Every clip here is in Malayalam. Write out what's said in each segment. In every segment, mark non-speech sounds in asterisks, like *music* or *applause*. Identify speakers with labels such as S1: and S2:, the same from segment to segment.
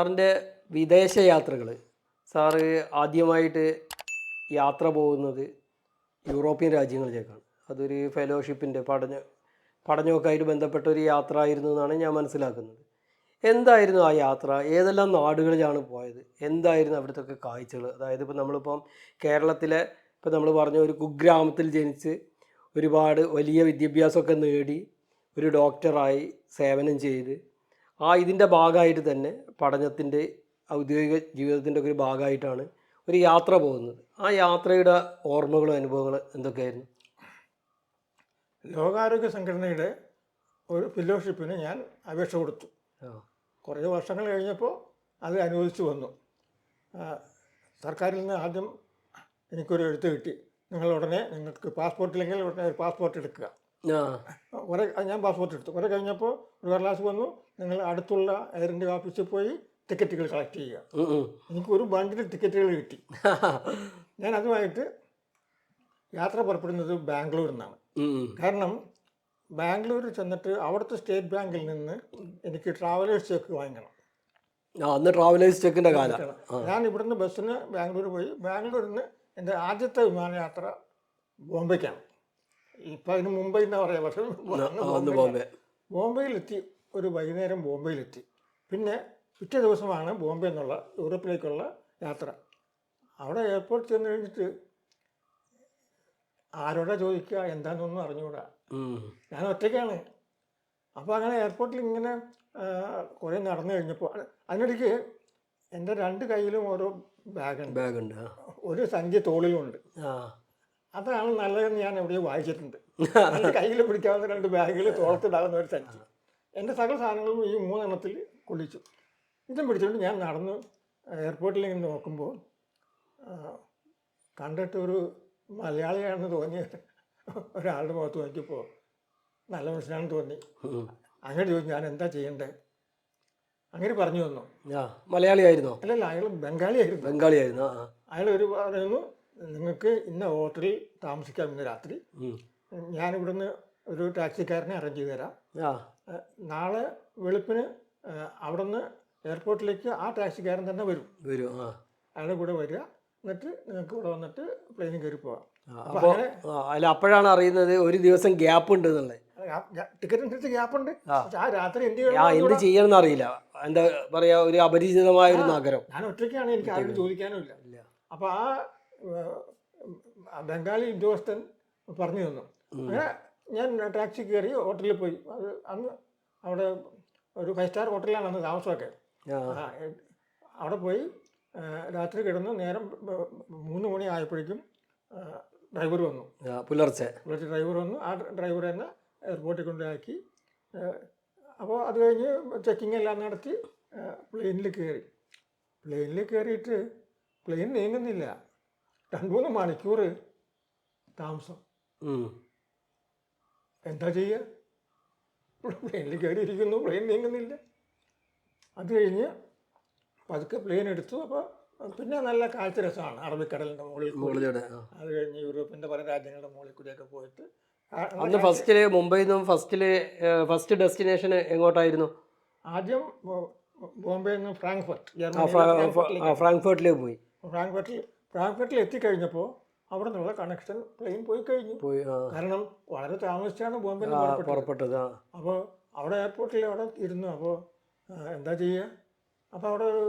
S1: സാറിന്റെ വിദേശ യാത്രകൾ. സാറ് ആദ്യമായിട്ട് യാത്ര പോകുന്നത് യൂറോപ്യൻ രാജ്യങ്ങളിലേക്കാണ്. അതൊരു ഫെലോഷിപ്പിന്റെ പഠന പഠനമൊക്കെയായിട്ട് ബന്ധപ്പെട്ട ഒരു യാത്ര ആയിരുന്നു എന്നാണ് ഞാൻ മനസ്സിലാക്കുന്നത്. എന്തായിരുന്നു ആ യാത്ര? ഏതെല്ലാം നാടുകളിലാണ് പോയത്? എന്തായിരുന്നു അവിടുത്തെ കാഴ്ചകൾ? അതായത് ഇപ്പോൾ നമ്മളിപ്പം കേരളത്തിലെ ഇപ്പോൾ നമ്മൾ പറഞ്ഞ ഒരു കുഗ്രാമത്തിൽ ജനിച്ച് ഒരുപാട് വലിയ വിദ്യാഭ്യാസമൊക്കെ നേടി ഒരു ഡോക്ടറായി സേവനം ചെയ്ത് ആ ഇതിന്റെ ഭാഗമായിട്ട് തന്നെ പഠനത്തിന്റെ ഔദ്യോഗിക ജീവിതത്തിന്റെ ഒക്കെ ഒരു ഭാഗമായിട്ടാണ് ഒരു യാത്ര പോകുന്നത്. ആ യാത്രയുടെ ഓർമ്മകളും അനുഭവങ്ങളും എന്തൊക്കെയായിരുന്നു?
S2: ലോകാരോഗ്യ സംഘടനയുടെ ഒരു ഫെലോഷിപ്പിന് ഞാൻ അപേക്ഷ കൊടുത്തു. കുറേ വർഷങ്ങൾ കഴിഞ്ഞപ്പോൾ അത് അനുവദിച്ചു വന്നു. സർക്കാരിൽ നിന്ന് ആദ്യം എനിക്കൊരു എഴുത്ത് കിട്ടി. നിങ്ങൾ ഉടനെ നിങ്ങൾക്ക് പാസ്പോർട്ട് ഇല്ലെങ്കിൽ ഉടനെ ഒരു പാസ്പോർട്ട് എടുക്കുക. കുറെ ഞാൻ പാസ്പോർട്ട് എടുത്തു. കുറെ കഴിഞ്ഞപ്പോൾ ഒരു കടലാസ് വന്നു നിങ്ങൾ അടുത്തുള്ള ഇന്ത്യ ഓഫീസിൽ പോയി ടിക്കറ്റുകൾ കളക്ട് ചെയ്യുക. എനിക്ക് ഒരു ബണ്ടിൽ ടിക്കറ്റുകൾ കിട്ടി. ഞാൻ അതുമായിട്ട് യാത്ര പുറപ്പെടുന്നത് ബാംഗ്ലൂരിൽ നിന്നാണ്. കാരണം ബാംഗ്ലൂരിൽ ചെന്നിട്ട് അവിടുത്തെ സ്റ്റേറ്റ് ബാങ്കിൽ നിന്ന് എനിക്ക് ട്രാവലേഴ്സ് ചെക്ക് വാങ്ങിക്കണം.
S1: അന്ന് ട്രാവലേഴ്സ് ചെക്കിന്റെ കാലം.
S2: ഞാൻ ഇവിടുന്ന് ബസ്സിന് ബാംഗ്ലൂർ പോയി. ബാംഗ്ലൂരിൽ നിന്ന് എന്റെ ആദ്യത്തെ വിമാനയാത്ര ബോംബെക്കാണ്. ഇപ്പം അതിന് മുംബൈ എന്നാ പറയാ? പക്ഷെ അന്ന്.
S1: ബോംബെ.
S2: ബോംബെയിലെത്തി ഒരു വൈകുന്നേരം ബോംബെയിലെത്തി. പിന്നെ പിറ്റേ ദിവസമാണ് ബോംബെ എന്നുള്ള യൂറോപ്പിലേക്കുള്ള യാത്ര. അവിടെ എയർപോർട്ടിൽ ചെന്ന് കഴിഞ്ഞിട്ട് ആരോടാ ചോദിക്കുക എന്താണെന്നൊന്നും അറിഞ്ഞുകൂടാ ഞാൻ ഒറ്റയ്ക്കാണ്. അപ്പോൾ അങ്ങനെ എയർപോർട്ടിൽ ഇങ്ങനെ കുറേ നടന്നു കഴിഞ്ഞപ്പോൾ അതിനിടയ്ക്ക് എന്റെ രണ്ട് കയ്യിലും ഓരോ ബാഗുണ്ട്.
S1: ബാഗുണ്ട്
S2: ഒരു സഞ്ചി തോളിലുണ്ട്
S1: ആ.
S2: അതാണ് നല്ലതെന്ന് ഞാൻ എവിടെയോ വായിച്ചിട്ടുണ്ട്. *laughs* കയ്യിൽ പിടിക്കാവുന്ന രണ്ട് ബാഗുകൾ തോളത്തിടാവുന്ന ഒരു സഞ്ചി എന്റെ സകല സാധനങ്ങളും ഈ മൂന്നെണ്ണത്തിൽ കൊള്ളിച്ചു. ഇതും പിടിച്ചുകൊണ്ട് ഞാൻ നടന്ന് എയർപോർട്ടിൽ ഇങ്ങനെ നോക്കുമ്പോൾ കണ്ടിട്ടൊരു കണ്ടിട്ട് ഒരു മലയാളിയാണെന്ന് തോന്നിയ ഒരാളുടെ മുഖത്ത് നോക്കിയപ്പോൾ നല്ല മനുഷ്യനാണെന്ന് തോന്നി. അങ്ങനെ ചോദിച്ചു ഞാൻ എന്താ ചെയ്യണ്ടേ? അങ്ങനെ പറഞ്ഞു തന്നു
S1: മലയാളിയായിരുന്നോ?
S2: അല്ലല്ല അയാൾ ബംഗാളിയായിരുന്നു.
S1: ബംഗാളിയായിരുന്നു.
S2: അയാൾ ഒരു പറയുന്നു നിങ്ങൾക്ക് ഇന്ന ഹോട്ടലിൽ താമസിക്കാം ഇന്ന് രാത്രി. ഞാനിവിടുന്ന് ഒരു ടാക്സിക്കാരനെ അറേഞ്ച് ചെയ്ത് തരാം. നാളെ വെളുപ്പിന് അവിടുന്ന് എയർപോർട്ടിലേക്ക് ആ ടാക്സിക്കാരൻ തന്നെ വരും.
S1: വരും
S2: അയാളുടെ കൂടെ വരിക. എന്നിട്ട് നിങ്ങൾക്ക് ഇവിടെ വന്നിട്ട് പ്ലെയിനിൽ കയറി
S1: പോവാം
S2: അപ്പോൾ
S1: അല്ല അപ്പോഴാണ് അറിയുന്നത് ഒരു ദിവസം ഗ്യാപ്പ് ഉണ്ട് എന്നുള്ളത്.
S2: ടിക്കറ്റ് അനുസരിച്ച് ഗ്യാപ്പ് ഉണ്ട്.
S1: ആ.
S2: രാത്രി എന്ത്
S1: എന്ത് ചെയ്യണമെന്ന് അറിയില്ല. എന്താ പറയാ ഒരു അപരിചിതമായ ഒരു നഗരം.
S2: ഞാൻ ഒറ്റയ്ക്കാണ് എനിക്ക് ആരും ചോദിക്കാനും ഇല്ല. അപ്പൊ ആ ബംഗാളി ഉദ്യോഗസ്ഥൻ പറഞ്ഞു തന്നു. അങ്ങനെ ഞാൻ ടാക്സി കയറി ഹോട്ടലിൽ പോയി. അത് അന്ന് അവിടെ ഒരു ഫൈവ് സ്റ്റാർ ഹോട്ടലിലാണ് അന്ന് താമസമൊക്കെ. അവിടെ പോയി രാത്രി കിടന്നു. നേരം മൂന്ന് മണി ആയപ്പോഴേക്കും ഡ്രൈവർ വന്നു.
S1: പുലർച്ചെ.
S2: പുലർച്ചെ ഡ്രൈവർ വന്നു. ആ ഡ്രൈവർ തന്നെ എയർപോർട്ടിൽ കൊണ്ടാക്കി അപ്പോൾ അത് കഴിഞ്ഞ് ചെക്കിംഗ് എല്ലാം നടത്തി പ്ലെയിനിൽ കയറി. പ്ലെയിനിൽ കയറിയിട്ട് പ്ലെയിൻ നീങ്ങുന്നില്ല. രണ്ട് മൂന്ന് മണിക്കൂർ താമസം. എന്താ ചെയ്യുക പ്ലെയിനിൽ കയറിയിരിക്കുന്നു പ്ലെയിൻ നീങ്ങുന്നില്ല. അത് കഴിഞ്ഞ് പതുക്കെ പ്ലെയിൻ എടുത്തു അപ്പോൾ പിന്നെ നല്ല കാഴ്ച രസമാണ്. അറബിക്കടലിന്റെ മുകളിൽ
S1: മുകളിലൂടെ.
S2: അത് കഴിഞ്ഞ് യൂറോപ്പിന്റെ പല രാജ്യങ്ങളുടെ മുകളിൽ കൂടിയൊക്കെ പോയിട്ട്
S1: അന്ന് ഫസ്റ്റിൽ മുംബൈയിൽ നിന്നും ഫസ്റ്റിൽ ഫസ്റ്റ് ഡെസ്റ്റിനേഷൻ എങ്ങോട്ടായിരുന്നു?
S2: ആദ്യം ബോംബെ ബോംബെയിൽ നിന്ന് ഫ്രാങ്ക്ഫർട്ട് ഫ്രാങ്ക്ഫർട്ടിലേക്ക്.
S1: പോയി.
S2: ഫ്രാങ്ക്ഫർട്ടിൽ ഫ്രാങ്ക്ഫർട്ടിൽ എത്തിക്കഴിഞ്ഞപ്പോൾ അവിടെ നിന്നുള്ള കണക്ഷൻ പ്ലെയിൻ പോയി കഴിഞ്ഞു
S1: പോയി ആ.
S2: കാരണം വളരെ താമസിച്ചാണ്
S1: ആ,
S2: പുറപ്പെട്ടത്.
S1: ആ.
S2: അപ്പോൾ അവിടെ എയർപോർട്ടിൽ അവിടെ ഇരുന്നു. അപ്പോൾ എന്താ ചെയ്യുക അപ്പോൾ അവിടെ ഒരു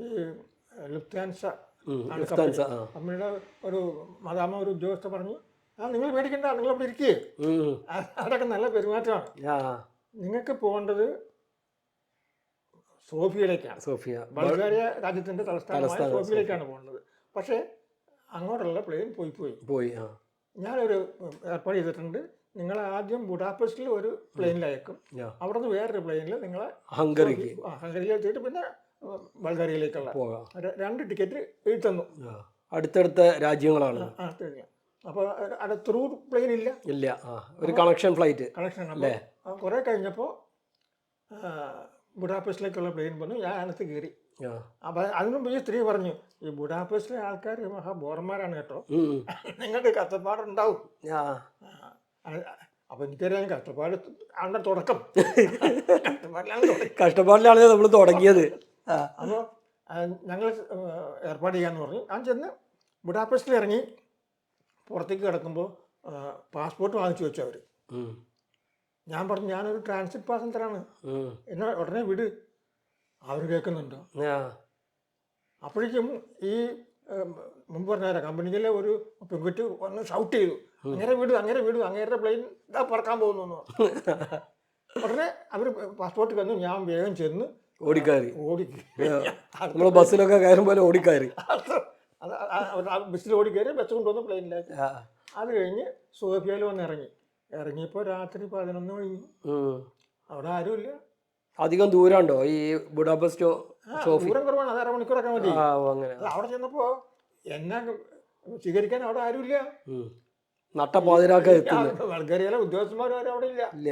S2: ഈ ലുഫ്താൻസ
S1: ഉം, ലുഫ്താൻസ. ആ.
S2: കമ്പനിയുടെ ഒരു മതാമ ഒരു ഉദ്യോഗസ്ഥ പറഞ്ഞു ആ നിങ്ങൾ പേടിക്കണ്ട നിങ്ങൾ അവിടെ ഇരിക്കുകയെ
S1: ഉം.
S2: അവിടെയൊക്കെ നല്ല പെരുമാറ്റമാണ്.
S1: ആ.
S2: നിങ്ങൾക്ക് പോകേണ്ടത് സോഫിയയിലേക്കാണ്.
S1: സോഫിയ.
S2: ബൾഗേറിയ രാജ്യത്തിന്റെ തലസ്ഥാനമായ സോഫിയയിലേക്കാണ് പോകുന്നത് പക്ഷേ അങ്ങോട്ടുള്ള പ്ലെയിൻ പോയി പോയി.
S1: പോയി ആ.
S2: ഞാനൊരു ഏർപ്പാട് ചെയ്തിട്ടുണ്ട്. നിങ്ങൾ ആദ്യം ബുഡാപെസ്റ്റിൽ ഒരു പ്ലെയിനിൽ അയക്കും. അവിടെ നിന്ന് വേറൊരു പ്ലെയിനിൽ നിങ്ങളെ
S1: ഹംഗറിക്ക്.
S2: ഹംഗറിയിൽ എത്തിയിട്ട് പിന്നെ
S1: പോകാം.
S2: രണ്ട് ടിക്കറ്റ് എഴുതി തന്നു
S1: അടുത്തടുത്ത രാജ്യങ്ങളാണ്.
S2: അപ്പോൾ അവിടെ ത്രൂ പ്ലെയിൻ ഇല്ല
S1: ഇല്ല ഒരു കണക്ഷൻ ഫ്ലൈറ്റ്.
S2: കണക്ഷൻ അപ്പോൾ കുറേ കഴിഞ്ഞപ്പോൾ ബുഡാപെസ്റ്റിലേക്കുള്ള പ്ലെയിൻ വന്നു ഞാൻ അതിനകത്ത് കയറി.
S1: ആ.
S2: അതിനുമുമ്പ് അതിനു മുമ്പ് ഈ സ്ത്രീ പറഞ്ഞു ഈ ബുഡാപെസ്റ്റിലെ ആൾക്കാർ മഹാ ബോറന്മാരാണ് കേട്ടോ. നിങ്ങൾക്ക് കഷ്ടപ്പാടുണ്ടാവും. അപ്പൊ എനിക്കറിയാം കഷ്ടപ്പാട് ആണ് തുടക്കം. കഷ്ടപ്പാടിലാണ്
S1: നമ്മൾ തുടങ്ങിയത്.
S2: അപ്പോൾ ഞങ്ങൾ ഏർപ്പാട് ചെയ്യാന്ന് പറഞ്ഞു. ഞാൻ ചെന്ന് ബുഡാപെസ്റ്റിൽ ഇറങ്ങി പുറത്തേക്ക് കിടക്കുമ്പോൾ പാസ്പോർട്ട് വാങ്ങിച്ചു വെച്ചു അവർ. ഞാൻ പറഞ്ഞു ഞാനൊരു ട്രാൻസിറ്റ് പാസഞ്ചറാണ്. എന്നെ ഉടനെ വിട്. അവർ കേൾക്കുന്നുണ്ടോ.
S1: ആ.
S2: അപ്പോഴേക്കും ഈ ഉം, മുമ്പ് പറഞ്ഞ കമ്പനിയിലെ ഒരു പെൺകുട്ടി വന്ന് ഷൗട്ട് ചെയ്തു. അങ്ങനെ വീട് അങ്ങനെ വീട് അങ്ങേരുടെ പ്ലെയിൻ ഇതാ പറക്കാൻ പോകുന്നു. എന്ന് പറഞ്ഞു. ഉടനെ അവർ പാസ്പോർട്ട് തന്നു ഞാൻ വേഗം ചെന്ന്
S1: ഓടിക്കാറി
S2: ഓടി.
S1: നമ്മൾ ബസ്സിലൊക്കെ കയറും പോലെ
S2: ഓടിക്കാറി ബസ്സിൽ ഓടി കയറി ബസ് കൊണ്ടുവന്ന് പ്ലെയിനിലേക്ക്
S1: ആ.
S2: അത് കഴിഞ്ഞ് സോഫിയയിൽ വന്ന് ഇറങ്ങി. ഇറങ്ങിയപ്പോൾ രാത്രി പതിനൊന്ന് മണി.
S1: ഉം.
S2: അവിടെ ആരുമില്ല.
S1: അധികം ദൂരമുണ്ടോ ഈ ബുഡാപെസ്റ്റോ
S2: സോഫി ദൂരം കുറവാണ്. അത് അരമണിക്കൂറൊക്കെ മതി.
S1: അങ്ങനെ.
S2: അവിടെ ചെന്നപ്പോൾ എന്നെ സ്വീകരിക്കാൻ അവിടെ ആരുമില്ല.
S1: ഉം. നട്ടപ്പാതിരാക്ക എത്തുന്നു.
S2: ബൾഗേറിയയിലെ ഉദ്യോഗസ്ഥന്മാർ വരെ അവിടെ ഇല്ല.
S1: ഇല്ല.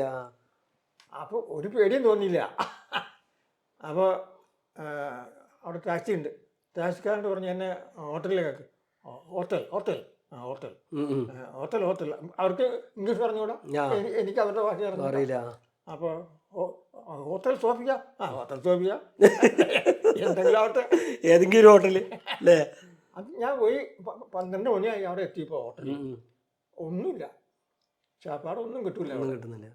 S2: അപ്പോൾ ഒരു പേടിയും തോന്നിയില്ല. അപ്പോൾ അവിടെ ടാക്സി ഉണ്ട്. ടാക്സിക്കാരന്റെ പറഞ്ഞു എന്നെ ഹോട്ടലിലേക്ക് ഹോട്ടൽ ഹോട്ടൽ. ആ ഹോട്ടൽ. Hotel hotel. അവർക്ക് ഇംഗ്ലീഷ് പറഞ്ഞുകൂടാ? എനിക്ക് അവരുടെ ഭാഷ
S1: അറിയില്ല.
S2: അപ്പോൾ ഹോട്ടൽ സോഫിയ? ആ ഹോട്ടൽ സോഫിയ. എന്തെങ്കിലും ആവട്ടെ
S1: ഏതെങ്കിലും ഒരു ഹോട്ടൽ അല്ലേ?
S2: അത് ഞാൻ പോയി പന്ത്രണ്ട് മണിയായി അവിടെ എത്തിയപ്പോൾ ഹോട്ടലിൽ. ഒന്നുമില്ല. ചാപ്പാട് ഒന്നും കിട്ടൂല
S1: ഒന്നും കിട്ടുന്നില്ല.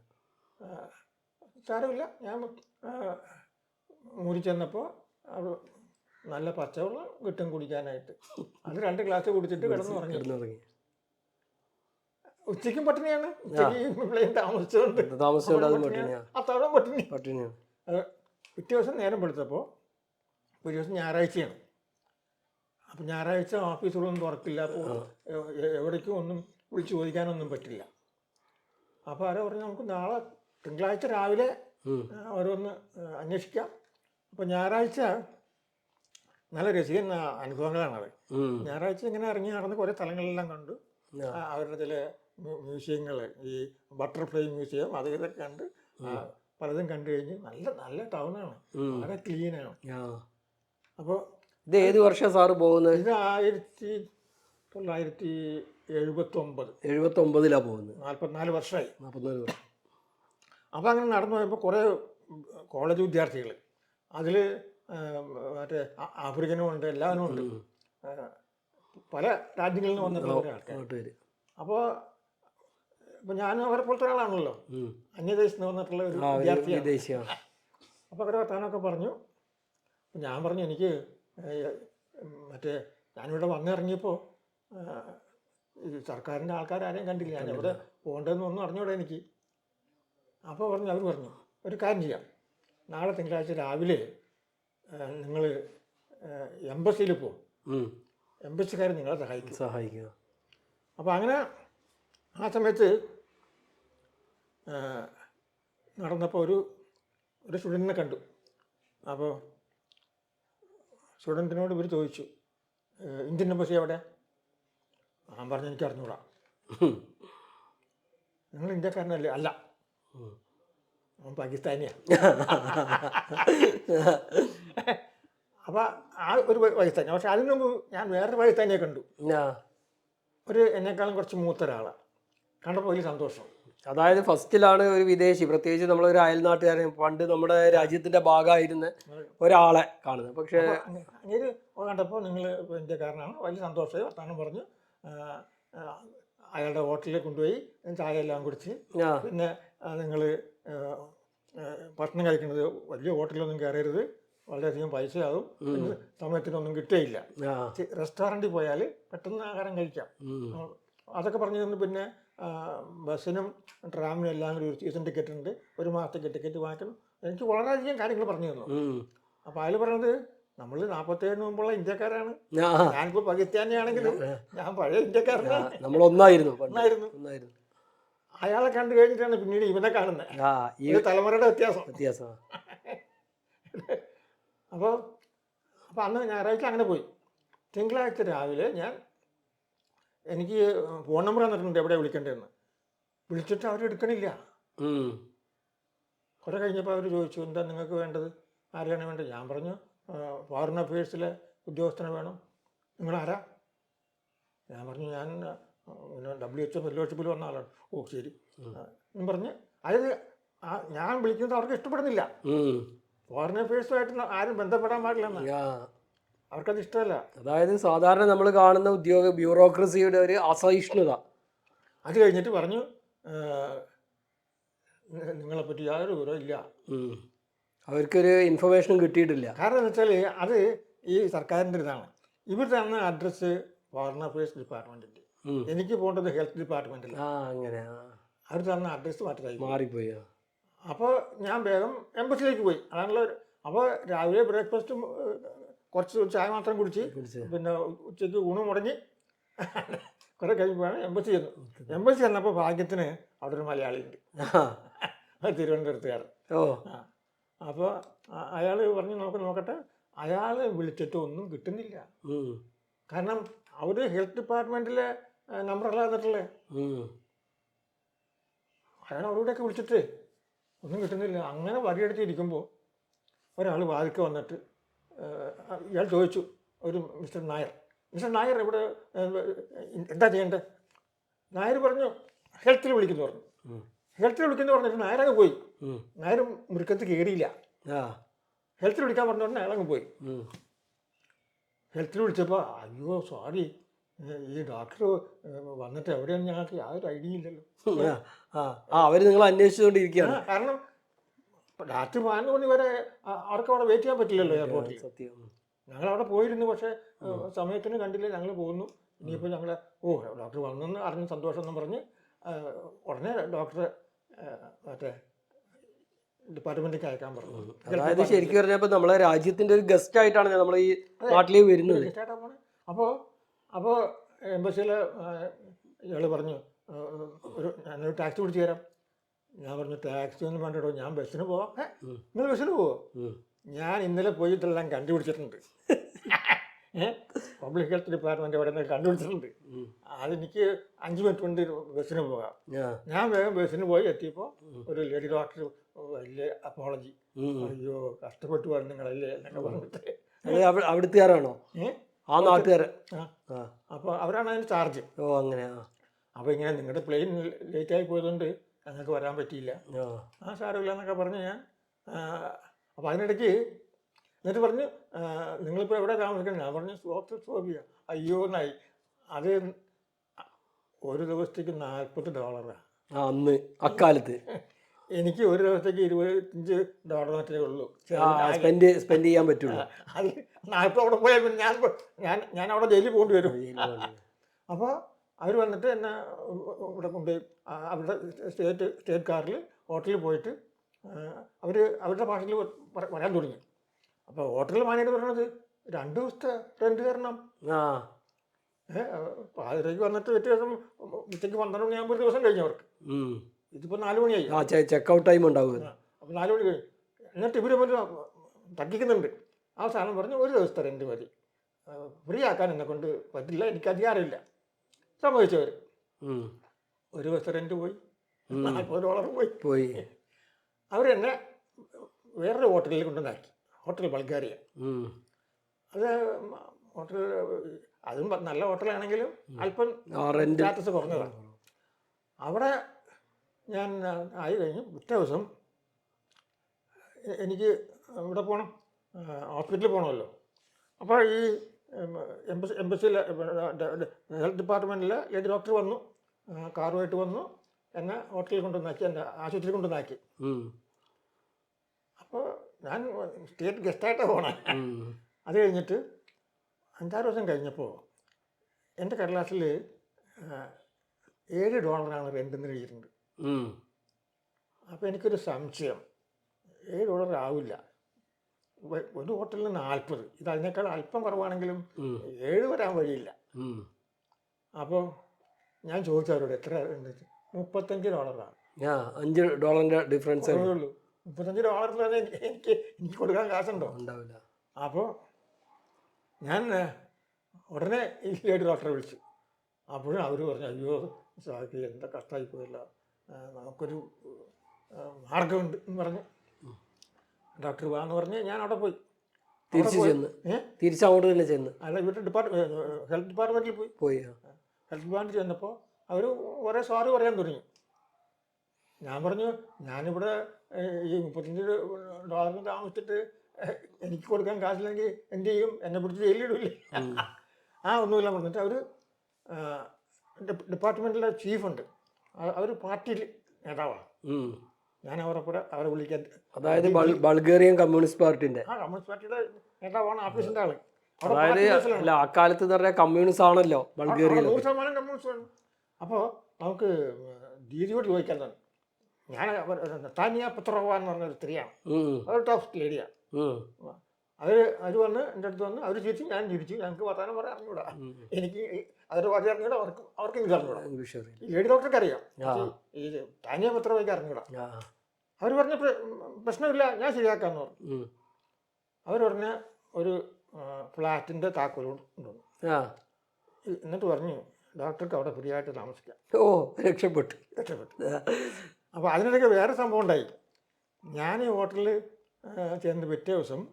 S2: സാരമില്ല. ഞാൻ മൂടി മുറി ചെന്നപ്പോൾ അത് നല്ല പച്ചവെള്ളം കിട്ടും കുടിക്കാനായിട്ട്. അത് രണ്ട് ഗ്ലാസ് കുടിച്ചിട്ട്
S1: കിടന്നുറങ്ങി.
S2: ഉച്ചയ്ക്കും പട്ടിണിയാണ്. ഉച്ചയ്ക്ക് താമസിച്ചുകൊണ്ട് പട്ടിണി
S1: പട്ടിണിയാണ്
S2: പിറ്റേ ദിവസം നേരം വെളുത്തപ്പോൾ ഒരു ദിവസം ഞായറാഴ്ചയാണ്. അപ്പം ഞായറാഴ്ച ഓഫീസുകളൊന്നും തുറക്കില്ല. അപ്പോൾ എവിടേക്കും ഒന്നും വിളിച്ച് ചോദിക്കാനൊന്നും പറ്റില്ല. അപ്പോൾ ആരോ പറഞ്ഞു നമുക്ക് നാളെ തിങ്കളാഴ്ച രാവിലെ അവരൊന്ന് ഓരോന്ന് അന്വേഷിക്കാം. അപ്പോൾ ഞായറാഴ്ച നല്ല രസിക അനുഭവങ്ങളാണ് അനുഭവങ്ങളാണത്. ഞായറാഴ്ച ഇങ്ങനെ ഇറങ്ങി നടന്ന് കുറേ സ്ഥലങ്ങളെല്ലാം കണ്ടു. അവരുടെ ചില മ്യൂസിയങ്ങൾ ഈ ബട്ടർഫ്ലൈ മ്യൂസിയം അത് ഇതൊക്കെ കണ്ട് പലതും കണ്ടു കഴിഞ്ഞ് നല്ല നല്ല ടൗണാണ്.
S1: ആണ്
S2: വളരെ ക്ലീനാണ്.
S1: ആണ്
S2: അപ്പോൾ
S1: ഇത് ഏത് വർഷം സാറ് പോകുന്നത്
S2: ഇത് ആയിരത്തി തൊള്ളായിരത്തി എഴുപത്തി ഒമ്പത്
S1: എഴുപത്തി ഒമ്പതിലാ പോകുന്നത്
S2: നാൽപ്പത്തിനാല് വർഷമായി
S1: നാൽപ്പത്തിനാല് വർഷം.
S2: അപ്പോൾ അങ്ങനെ നടന്നു പോയപ്പോൾ കുറേ കോളേജ് വിദ്യാർത്ഥികൾ അതിൽ മറ്റേ ആഫ്രിക്കനും ഉണ്ട് എല്ലാവരും ഉണ്ട്. പല രാജ്യങ്ങളിൽ നിന്ന് വന്നിട്ടുള്ള ആൾക്കാർ അപ്പോൾ ഇപ്പം ഞാനും അവരെ പോലത്തെ ഒരാളാണല്ലോ
S1: ഉം.
S2: അന്യദേശത്ത് നിന്ന് വന്നിട്ടുള്ള ഒരു വിദ്യാർത്ഥിയാണ്. അപ്പോൾ അവരെ വർത്താനമൊക്കെ പറഞ്ഞു. ഞാൻ പറഞ്ഞു എനിക്ക് മറ്റേ ഞാനിവിടെ വന്നിറങ്ങിയപ്പോൾ സർക്കാരിന്റെ സർക്കാരിന്റെ ആൾക്കാരാരെയും കണ്ടില്ല. ഞാൻ എവിടെ പോകേണ്ടതെന്ന് ഒന്നും അറിഞ്ഞൂടെ എനിക്ക്. അപ്പോൾ പറഞ്ഞു അവർ പറഞ്ഞു ഒരു കാര്യം ചെയ്യാം. നാളെ തിങ്കളാഴ്ച രാവിലെ നിങ്ങൾ എംബസിയിൽ പോകും. എംബസിക്കാർ നിങ്ങളെ സഹായിക്കും.
S1: സഹായിക്കുക.
S2: അപ്പോൾ അങ്ങനെ ആ സമയത്ത് നടന്നപ്പോൾ ഒരു ഒരു സ്റ്റുഡന്റിനെ കണ്ടു. അപ്പോൾ സ്റ്റുഡന്റിനോട് ഇവർ ചോദിച്ചു "ഏ, ഇന്ത്യൻ എംബസി എവിടെ ഞാൻ പറഞ്ഞു എനിക്ക് അറിഞ്ഞൂടാ. നിങ്ങൾ ഇന്ത്യക്കാരനല്ലേ? അല്ല. അവൻ പാകിസ്ഥാനിയാണ് അപ്പോൾ ആ ഒരു പാകിസ്ഥാനി പക്ഷെ അതിനു മുമ്പ് ഞാൻ വേറൊരു പാകിസ്ഥാനിയെ കണ്ടു. ഒരു എന്നെക്കാളും കുറച്ച് മൂത്ത ഒരാളാണ് കണ്ടപ്പോൾ വലിയ സന്തോഷം.
S1: അതായത് ഫസ്റ്റിലാണ് ഒരു വിദേശി പ്രത്യേകിച്ച് നമ്മളൊരു അയൽനാട്ടുകാരൻ പണ്ട് നമ്മുടെ രാജ്യത്തിന്റെ ഭാഗമായിരുന്ന ഒരാളെ കാണുന്നത്. പക്ഷേ
S2: അങ്ങനെ കണ്ടപ്പോൾ നിങ്ങൾ ഇന്ത്യക്കാരനാണ്. വലിയ സന്തോഷമായി പറഞ്ഞു. അയാളുടെ ഹോട്ടലിൽ കൊണ്ടുപോയി ചായ എല്ലാം കുടിച്ച്. പിന്നെ നിങ്ങൾ ഭക്ഷണം കഴിക്കുന്നത് വലിയ ഹോട്ടലിലൊന്നും കയറരുത്. വളരെയധികം പൈസയാകും. സമയത്തിനൊന്നും കിട്ടുകയില്ല. റെസ്റ്റോറന്റിൽ പോയാൽ പെട്ടെന്ന് ആഹാരം കഴിക്കാം. അതൊക്കെ പറഞ്ഞു തന്നു പിന്നെ ബസ്സിനും ട്രാമിനും എല്ലാം കൂടി ഒരു സീസൺ ടിക്കറ്റ് ഉണ്ട്. ഒരു മാസത്തേക്ക് ടിക്കറ്റ് വാങ്ങിക്കണം. എനിക്ക് വളരെയധികം കാര്യങ്ങൾ പറഞ്ഞു തന്നു.
S1: അപ്പൊ
S2: അപ്പോൾ അതിൽ പറഞ്ഞത് നമ്മൾ നാൽപ്പത്തേഴിന് മുമ്പുള്ള ഇന്ത്യക്കാരാണ്. ഞാനിപ്പോൾ പാകിസ്ഥാനിയാണെങ്കിലും ഞാൻ പഴയ ഇന്ത്യക്കാരനാണ്
S1: നമ്മൾ ഒന്നായിരുന്നു
S2: ഒന്നായിരുന്നു.
S1: ഒന്നായിരുന്നു.
S2: അയാളെ കണ്ടു കഴിഞ്ഞിട്ടാണ് പിന്നീട് ഇവനെ കാണുന്നത്
S1: ഈ
S2: തലമുറയുടെ വ്യത്യാസം.
S1: വ്യത്യാസം.
S2: അപ്പോൾ അപ്പോൾ അന്ന് ഞായറാഴ്ച അങ്ങനെ പോയി. തിങ്കളാഴ്ച രാവിലെ ഞാൻ എനിക്ക് ഫോൺ നമ്പർ തന്നിട്ടുണ്ട്. എവിടെ വിളിക്കേണ്ടതെന്ന്. വിളിച്ചിട്ട് അവർ എടുക്കണില്ല. കുറേ കഴിഞ്ഞപ്പോൾ അവർ ചോദിച്ചു എന്താ നിങ്ങൾക്ക് വേണ്ടത്? ആരെയാണ് വേണ്ടത്? ഞാൻ പറഞ്ഞു ഫോറിൻ അഫയേഴ്സിലെ ഉദ്യോഗസ്ഥനെ വേണം. നിങ്ങളാരാ? ഞാൻ പറഞ്ഞു ഞാൻ പിന്നെ ഡബ്ല്യു എച്ച് ഫെലോഷിപ്പിൽ വന്ന ആളാണ്. ഓ ശരി. ഞാൻ എന്നും പറഞ്ഞ് അതായത് ആ ഞാൻ വിളിക്കുന്നത് അവർക്ക് ഇഷ്ടപ്പെടുന്നില്ല. ഫോറിൻ അഫയേഴ്സുമായിട്ട് ആരും ബന്ധപ്പെടാൻ പാടില്ല എന്നാ.
S1: ആ
S2: അവർക്കത് ഇഷ്ടമല്ല
S1: അതായത് സാധാരണ നമ്മൾ കാണുന്ന ഉദ്യോഗ ബ്യൂറോക്രസിയുടെ ഒരു അസഹിഷ്ണുത.
S2: അത് കഴിഞ്ഞിട്ട് പറഞ്ഞു നിങ്ങളെ പറ്റി നിങ്ങളെപ്പറ്റി യാതൊരു വിവരവും ഇല്ല.
S1: അവർക്കൊരു ഇൻഫർമേഷൻ കിട്ടിയിട്ടില്ല.
S2: കാരണം എന്ന് വെച്ചാൽ അത് ഈ സർക്കാരിന്റെ ഇതാണ് ഇവർ തന്ന അഡ്രസ്സ് ഫോറിൻ അഫയേഴ്സ്
S1: ഡിപ്പാർട്ട്മെന്റിന്റെ
S2: എനിക്ക് പോകേണ്ടത് ഹെൽത്ത് ഡിപ്പാർട്ട്മെന്റിൽ
S1: ആ അങ്ങനെ.
S2: അവർ തന്ന അഡ്രസ്സ് മാറ്റതായി
S1: മാറിപ്പോയി.
S2: അപ്പോൾ ഞാൻ വേഗം എംബസിയിലേക്ക് പോയി. അതാണല്ലോ അപ്പോൾ രാവിലെ ബ്രേക്ക്ഫാസ്റ്റും കുറച്ച് ചായ മാത്രം കുടിച്ച്. പിന്നെ ഉച്ചയ്ക്ക് ഊണ് മുടങ്ങി *laughs* കുറെ കഴിയുമ്പോഴാണ് എംബസി ചെന്നു എംബസി ചെന്നപ്പോൾ ഭാഗ്യത്തിന് അവിടെ ഒരു മലയാളി ഉണ്ട്. തിരുവനന്തപുരത്തുകാരൻ.
S1: ഓ.
S2: ആ. അപ്പോൾ അയാൾ പറഞ്ഞു നോക്കി നോക്കട്ടെ അയാൾ വിളിച്ചിട്ട് ഒന്നും കിട്ടുന്നില്ല. കാരണം അവർ ഹെൽത്ത് ഡിപ്പാർട്ട്മെന്റിലെ നമ്പറല്ല തന്നിട്ടുള്ളത്
S1: ഉം.
S2: അയാൾ അവരോടൊക്കെ വിളിച്ചിട്ട് ഒന്നും കിട്ടുന്നില്ല. അങ്ങനെ വടിയെടുത്ത് ഇരിക്കുമ്പോൾ ഒരാൾ വാതിക്ക് വന്നിട്ട് ഇയാൾ ചോദിച്ചു ഒരു മിസ്റ്റർ നായർ. മിസ്റ്റർ നായർ ഇവിടെ എന്താ ചെയ്യേണ്ടത്? നായർ പറഞ്ഞു ഹെൽത്തിൽ വിളിക്കുന്നു പറഞ്ഞു. ഹെൽത്തിൽ വിളിക്കുന്നു പറഞ്ഞിട്ട് നായരങ്ങ് പോയി. നായർ മുറുക്കത്ത് കയറിയില്ല ഹെൽത്തിൽ വിളിക്കാൻ പറഞ്ഞ ഉടനെ അയാളങ്ങ് പോയി. ഹെൽത്തിൽ വിളിച്ചപ്പോൾ അയ്യോ സോറി. ഈ ഡോക്ടർ വന്നിട്ട് എവിടെയാണ് ഞങ്ങൾക്ക് യാതൊരു ഐഡിയ ഇല്ലല്ലോ.
S1: ആ. അവർ നിങ്ങൾ അന്വേഷിച്ചുകൊണ്ടിരിക്കുകയാണ്.
S2: കാരണം ഇപ്പൊ രാത്രി പതിനൊന്ന് മണി വരെ ആ- അവർക്ക് അവിടെ വെയിറ്റ് ചെയ്യാൻ പറ്റില്ലല്ലോ എയർപോർട്ടിൽ
S1: സത്യം.
S2: ഞങ്ങൾ അവിടെ പോയിരുന്നു പക്ഷേ സമയത്തിന് കണ്ടില്ല ഞങ്ങൾ പോകുന്നു. ഇനിയിപ്പോൾ ഞങ്ങൾ ഓ ഡോക്ടർ വന്നെന്ന് അറിഞ്ഞ് സന്തോഷം എന്ന് പറഞ്ഞ് ഉടനെ ഡോക്ടറെ ഏഹ്, മറ്റേ ഡിപ്പാർട്ട്മെന്റിലേക്ക് അയക്കാൻ പറഞ്ഞു.
S1: അതായത് ശരിക്കും പറഞ്ഞപ്പോൾ നമ്മളെ രാജ്യത്തിന്റെ ഒരു ഗസ്റ്റ് ആയിട്ടാണ് നമ്മൾ ഈ നാട്ടിലേക്ക് വരുന്നത്.
S2: അപ്പോൾ അപ്പോൾ എംബസിയിൽ ഇയാൾ പറഞ്ഞു ഒരു ഞാനൊരു ടാക്സി പിടിച്ച് തരാം. ഞാൻ പറഞ്ഞു ടാക്സി ഒന്നും വേണ്ടോ ഞാൻ ബസ്സിന് പോവാം. ഏ നിങ്ങൾ ബസ്സിന് പോവോ? ഞാൻ ഇന്നലെ പോയിട്ടെല്ലാം കണ്ടുപിടിച്ചിട്ടുണ്ട്. പബ്ലിക് ഹെൽത്ത് ഡിപ്പാർട്ട്മെന്റ് അവിടെ നിന്ന് കണ്ടുപിടിച്ചിട്ടുണ്ട്. അതെനിക്ക് അഞ്ച് മിനിറ്റ് കൊണ്ട് ബസ്സിന് പോകാം. ഞാൻ വേഗം ബസ്സിന് പോയി എത്തിയപ്പോൾ ഒരു ലേഡി ഡോക്ടർ വലിയ അപ്പോളജി. അയ്യോ കഷ്ടപ്പെട്ടു പോകണം നിങ്ങളല്ലേ എന്നൊക്കെ പറഞ്ഞിട്ട്.
S1: അവിടുത്തെ ആരാണോ അവിടുത്തുകാരാണോ? ആ നാട്ടുകാരൻ
S2: അപ്പോൾ അവരാണ് അതിന് ചാർജ്
S1: ഓ അങ്ങനെ
S2: അപ്പോൾ ഇങ്ങനെ നിങ്ങളുടെ പ്ലെയിൻ ലേറ്റ് ആയി പോയതുകൊണ്ട് ഞങ്ങൾക്ക് വരാൻ പറ്റിയില്ല.
S1: ആ.
S2: സാരമില്ല എന്നൊക്കെ പറഞ്ഞ് ഞാൻ അപ്പോൾ അതിനിടയ്ക്ക് എന്നിട്ട് പറഞ്ഞു നിങ്ങളിപ്പോൾ എവിടെ താമസിക്കണം? ഞാൻ പറഞ്ഞു സോഫ്റ്റ് സോഫിയ അയ്യോ എന്നായി അത് ഒരു ദിവസത്തേക്ക് നാൽപ്പത് ഡോളറാണ്
S1: അന്ന് അക്കാലത്ത്.
S2: എനിക്ക് ഒരു ദിവസത്തേക്ക് ഇരുപത്തഞ്ച് ഡോളർ മറ്റേ ഉള്ളൂ.
S1: സ്പെൻഡ് സ്പെൻഡ് ചെയ്യാൻ പറ്റുള്ളൂ.
S2: അത് നാൽപ്പത് അവിടെ പോയാൽ പിന്നെ ഞാൻ ഞാൻ ഞാൻ അവിടെ ജയിലിൽ പോകേണ്ടി വരും. അപ്പോൾ അവർ വന്നിട്ട് എന്നെ ഇവിടെ കൊണ്ടുപോയി അവരുടെ സ്റ്റേറ്റ് സ്റ്റേറ്റ് കാറിൽ ഹോട്ടലിൽ പോയിട്ട് അവർ അവരുടെ ഭാഷയിൽ പറ- പറയാൻ തുടങ്ങി. അപ്പോൾ ഹോട്ടലിൽ മാനേജർ പറഞ്ഞത് രണ്ട് ദിവസത്തെ റെന്റ് തരണം.
S1: ആ.
S2: ഏഹ് പാതിരയ്ക്ക് വന്നിട്ട് വ്യത്യാസം ഉച്ചയ്ക്ക് പന്ത്രണ്ട് മണിയാകുമ്പോൾ ഒരു ദിവസം കഴിഞ്ഞു അവർക്ക്. ഇതിപ്പോൾ നാല് മണിയായി.
S1: ആ ചെക്ക് ഔട്ട് ടൈം ഉണ്ടാവും
S2: അപ്പോൾ നാല് മണി കഴിഞ്ഞു. എന്നിട്ട് ഇവർ പോലും തട്ടിക്കുന്നുണ്ട് ആ സാധനം പറഞ്ഞു ഒരു ദിവസത്തെ റെന്റ് മതി. ഫ്രീ ആക്കാൻ എന്നെ കൊണ്ട് പറ്റില്ല എനിക്ക് അധികാരമില്ല സമ്മതിച്ചവർ
S1: ഉം.
S2: ഒരു റെന്റ് പോയി. നാൽപ്പത് ഡോളർ പോയി.
S1: പോയി.
S2: അവരെന്നെ വേറൊരു ഹോട്ടലിൽ കൊണ്ടുവന്നാക്കി. Hotel Bulgaria.
S1: ഉം.
S2: അത് ഹോട്ടൽ അതും നല്ല ഹോട്ടലാണെങ്കിലും അല്പം സ്റ്റാറ്റസ് കുറഞ്ഞതാണ്. അവിടെ ഞാൻ ആയി കഴിഞ്ഞു. പിറ്റേ ദിവസം എനിക്ക് ഇവിടെ പോകണം ഹോസ്പിറ്റലിൽ പോകണമല്ലോ അപ്പോൾ ഈ എംബസി എംബസിയിലെ ഹെൽത്ത് ഡിപ്പാർട്ട്മെന്റിലെ ലേഡി ഡോക്ടർ വന്നു? കാറുമായിട്ട് വന്നു. എന്നെ ഹോട്ടലിൽ കൊണ്ടുവന്നാക്കി എന്റെ ആശുപത്രിയിൽ കൊണ്ടുവന്നാക്കി. അപ്പോൾ ഞാൻ സ്റ്റേറ്റ് ഗസ്റ്റായിട്ടാണ് പോണേ. അത് കഴിഞ്ഞിട്ട് അഞ്ചാറ് ദിവസം കഴിഞ്ഞപ്പോൾ എന്റെ കടലാസിൽ ഏഴ് ഡോളറാണ് റെന്റ് എന്ന് എഴുതിയിട്ടുണ്ട്. അപ്പോൾ എനിക്കൊരു സംശയം. ഏഴ് ഡോളർ ആവില്ല ഒരു ഹോട്ടലിന് നാൽപ്പത്. ഇത് അതിനേക്കാൾ അല്പം കുറവാണെങ്കിലും. ഏഴ് വരാൻ വഴിയില്ല. അപ്പോൾ ഞാൻ ചോദിച്ചു അവരോട് എത്ര ഉണ്ട് മുപ്പത്തഞ്ച് ഡോളറാണ്.
S1: അഞ്ച് ഡോളറിന്റെ ഡിഫറൻസ്
S2: ഉള്ളൂ മുപ്പത്തഞ്ച് ഡോളറിൽ എനിക്ക് എനിക്ക് എനിക്ക് കൊടുക്കാൻ കാശുണ്ടോ?
S1: ഉണ്ടാവില്ല.
S2: അപ്പോൾ ഞാൻ ഉടനെ ഈ ലേഡി ഡോക്ടറെ വിളിച്ചു. അപ്പോഴും അവർ പറഞ്ഞു അയ്യോ സാർക്ക് എന്താ കഷ്ടമായി പോയല്ല. നമുക്കൊരു മാർഗമുണ്ട് എന്ന് പറഞ്ഞ്. ഡോക്ടർ വാ എന്ന് പറഞ്ഞ് ഞാൻ അവിടെ പോയി.
S1: തിരിച്ചു ചെന്ന്. തിരിച്ച് അങ്ങോട്ട് തന്നെ ചെന്ന്.
S2: അല്ല വീട്ടിൽ ഡിപ്പാർട്ട്മെന്റ് ഹെൽത്ത് ഡിപ്പാർട്ട്മെന്റിൽ പോയി.
S1: പോയി.
S2: ഹെൽത്ത് ഡിപ്പാർട്ട്മെന്റ് ചെന്നപ്പോൾ അവർ കുറേ സോറി പറയാൻ തുടങ്ങി. ഞാൻ പറഞ്ഞു ഞാനിവിടെ ഈ മുപ്പത്തഞ്ച് ഡോളറിന് താമസിച്ചിട്ട് എനിക്ക് കൊടുക്കാൻ കാശില്ലെങ്കിൽ എന്ത് ചെയ്യും? എന്നെ പിടിച്ച് ജയിലിടൂല്ലേ ആ ഒന്നുമില്ല പറഞ്ഞിട്ട് അവർ ഡിപ്പാർട്ട്മെന്റിലെ ചീഫുണ്ട്. അവർ പാർട്ടിയിൽ നേതാവാണ്. ഞാൻ അവരെ കൂടെ അവരെ വിളിക്കാൻ
S1: അതായത് ബൾഗേറിയൻ കമ്മ്യൂണിസ്റ്റ് പാർട്ടിന്റെ.
S2: ആ കമ്മ്യൂണിസ്റ്റ് പാർട്ടിയുടെ നേതാവാണ് ആഫീസിന്റെ ആൾ.
S1: അതായത് അല്ല അക്കാലത്ത് എന്ന് പറഞ്ഞാൽ കമ്മ്യൂണിസ്റ്റ് ആണല്ലോ
S2: ബൾഗേറിയ
S1: ബൾഗേറിയൻ
S2: നൂറ് ശതമാനം കമ്മ്യൂണിസ്റ്റാണ് അപ്പോൾ നമുക്ക് ദീദിയോട് ചോദിക്കാൻ തന്നെ. ഞാൻ താനിയ പത്രവ എന്ന് പറഞ്ഞൊരു സ്ത്രീയാണ്. അതൊരു ടഫ് ലേഡിയാണ്
S1: അവർ
S2: അവർ അവർ വന്ന് എന്റെ അടുത്ത് വന്ന് അവർ ചിരിച്ചു ഞാൻ ചിരിച്ചു ഞങ്ങൾക്ക് വർത്താനം പറയാൻ അറിഞ്ഞൂടാ. എനിക്ക് അതൊരു അവരുടെ അറിഞ്ഞൂടാ അവർക്ക് അവർക്ക് എനിക്ക് അറിഞ്ഞൂടാ
S1: ഇംഗ്ലീഷ്
S2: ഈ ലേഡി ഡോക്ടർക്ക് അറിയാം. ഈ താനിയ പത്രവയ്ക്ക് അറിഞ്ഞൂടാ.
S1: ആ.
S2: അവർ പറഞ്ഞ പ്രശ്നമില്ല ഞാൻ ശരിയാക്കാന്ന് പറഞ്ഞു. അവർ പറഞ്ഞ ഒരു ഫ്ലാറ്റിന്റെ താക്കോൽ കൊണ്ടുവന്നു. എന്നിട്ട് പറഞ്ഞു ഡോക്ടർക്ക് അവിടെ ഫ്രീ ആയിട്ട് താമസിക്കാം.
S1: ഓ രക്ഷപ്പെട്ടു.
S2: രക്ഷപ്പെട്ടു. അപ്പോൾ അതിനിടയ്ക്ക് വേറെ സംഭവം ഉണ്ടായി. ഞാൻ ഈ ഹോട്ടലിൽ ചെന്ന് പിറ്റേ ദിവസം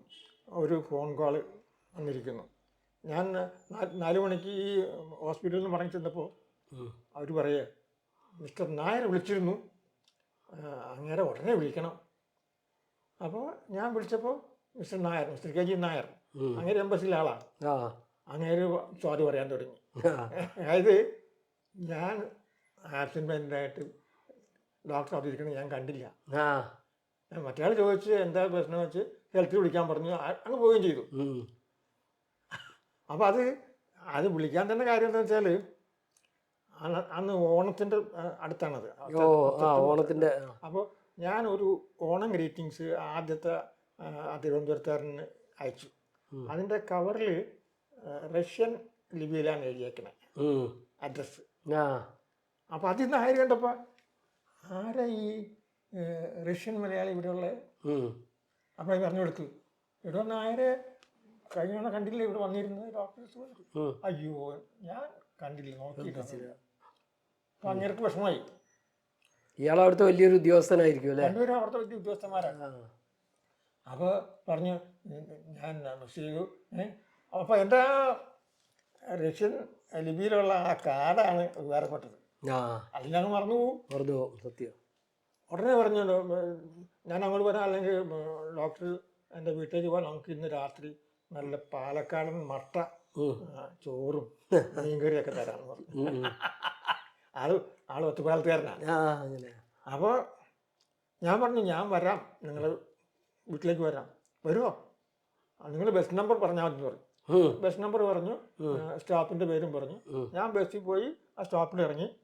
S2: ഒരു ഫോൺ കോൾ വന്നിരിക്കുന്നു. ഞാൻ നാല് മണിക്ക് ഈ ഹോസ്പിറ്റലിൽ നിന്ന് മടങ്ങി ചെന്നപ്പോൾ അവർ പറയുക മിസ്റ്റർ നായർ വിളിച്ചിരുന്നു. അങ്ങേരെ ഉടനെ വിളിക്കണം. അപ്പോൾ ഞാൻ വിളിച്ചപ്പോൾ mister Nair mister K G Nair
S1: അങ്ങനെ
S2: അങ്ങേര് എംബസിയിലെ ആളാണ്
S1: അങ്ങനെ
S2: അങ്ങേര് സോറി പറയാൻ തുടങ്ങി. അതായത് ഞാൻ ആബ്സെന്റ് ഡോക്ടർ അവിടെ ഇരിക്കണം ഞാൻ കണ്ടില്ല. മറ്റേ ആൾ ചോദിച്ച് എന്താ പ്രശ്നം വെച്ച് ഹെൽത്തിൽ വിളിക്കാൻ പറഞ്ഞു. അങ്ങ് പോവുകയും ചെയ്തു. അപ്പോൾ അത് അത് വിളിക്കാൻ തന്നെ കാര്യം എന്താ വെച്ചാൽ അന്ന് ഓണത്തിന്റെ ഓണത്തിന്റെ അടുത്താണത്.
S1: ഓ ആ ഓണത്തിന്റെ ആ.
S2: അപ്പോൾ ഞാൻ ഒരു ഓണം ഗ്രീറ്റിങ്സ് ആദ്യത്തെ തിരുവനന്തപുരത്തുകാരന് അയച്ചു.
S1: അതിന്റെ
S2: അതിന്റെ കവറിൽ റഷ്യൻ ലിപിയിലാണ് എഴുതിയേക്കണേ.
S1: Address
S2: address. അപ്പോൾ അതിൽ നിന്ന് ആര് കണ്ടപ്പോൾ ആരാ ഈ റഷ്യൻ മലയാളി ഇവിടെ
S1: ഉം.
S2: അപ്പോൾ പറഞ്ഞു കൊടുത്തു ഇവിടെ വന്ന ആരെ? കഴിഞ്ഞ കണ്ടില്ല ഇവിടെ വന്നിരുന്നത് ഡോക്ടേഴ്സ് അയ്യോ ഞാൻ കണ്ടില്ല നോക്കിയിട്ടില്ല അപ്പം അങ്ങേർക്ക് വിഷമമായി.
S1: ഇയാൾ അവിടുത്തെ വലിയൊരു ഉദ്യോഗസ്ഥനായിരിക്കും അല്ലേ?
S2: രണ്ടുപേരും അവിടുത്തെ വലിയ ഉദ്യോഗസ്ഥന്മാരാണ്. അപ്പോൾ പറഞ്ഞു "ഉം, ഞാൻ ചെയ്തു അപ്പോൾ എന്റെ റഷ്യൻ ലിപിയിലുള്ള ആ കാർഡാണ് ഉപകാരപ്പെട്ടത്. അല്ലെങ്കിൽ അങ്ങ് മറന്നു പോകും
S1: മറന്നു പോകും സത്യം.
S2: ഉടനെ പറഞ്ഞു "ഉം, ഞാൻ അങ്ങോട്ട് വരാം. അല്ലെങ്കിൽ ഡോക്ടർ എന്റെ വീട്ടിലേക്ക് പോകാൻ നമുക്ക് ഇന്ന് രാത്രി നല്ല പാലക്കാടൻ മട്ട ചോറും മീൻകറിയൊക്കെ തരാമെന്ന് പറഞ്ഞു. ആൾ ആൾ ഒത്തുപാലത്തുകാരനാണ്
S1: ആ അങ്ങനെ.
S2: അപ്പോൾ ഞാൻ പറഞ്ഞു ഞാൻ വരാം. നിങ്ങൾ വീട്ടിലേക്ക് വരാം. വരുമോ നിങ്ങൾ ബസ് നമ്പർ പറഞ്ഞാൽ മതി പറഞ്ഞു. ബസ് നമ്പർ പറഞ്ഞു. സ്റ്റാഫിന്റെ പേരും പറഞ്ഞു. ഞാൻ ബസ്സിൽ പോയി ആ സ്റ്റോപ്പിൽ ഇറങ്ങി.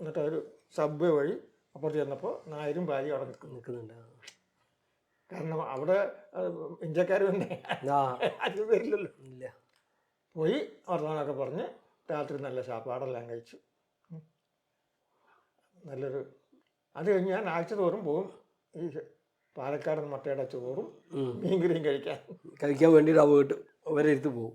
S2: എന്നിട്ട് ഒരു സബ്വേ വഴി അപ്പുറത്ത് ചെന്നപ്പോൾ നായരും ഭാര്യയും അവിടെ നിൽക്കുന്നു.
S1: നിൽക്കുന്നുണ്ട്.
S2: കാരണം അവിടെ ഇന്ത്യക്കാർ തന്നെ. അത് വരില്ലല്ലോ.
S1: ഇല്ല.
S2: പോയി വർത്തമാനമൊക്കെ പറഞ്ഞ് രാത്രി നല്ല ചാപ്പാടെല്ലാം കഴിച്ചു. നല്ലൊരു അത് കഴിഞ്ഞ് ഞാൻ ആഴ്ച തോറും പോകും ഈ പാലക്കാടൻ മട്ടയുടെ ചോറും. മീൻകറിയും കഴിക്കാൻ
S1: കഴിക്കാൻ വേണ്ടി ആ വീട്ട് അവരെടുത്ത് പോകും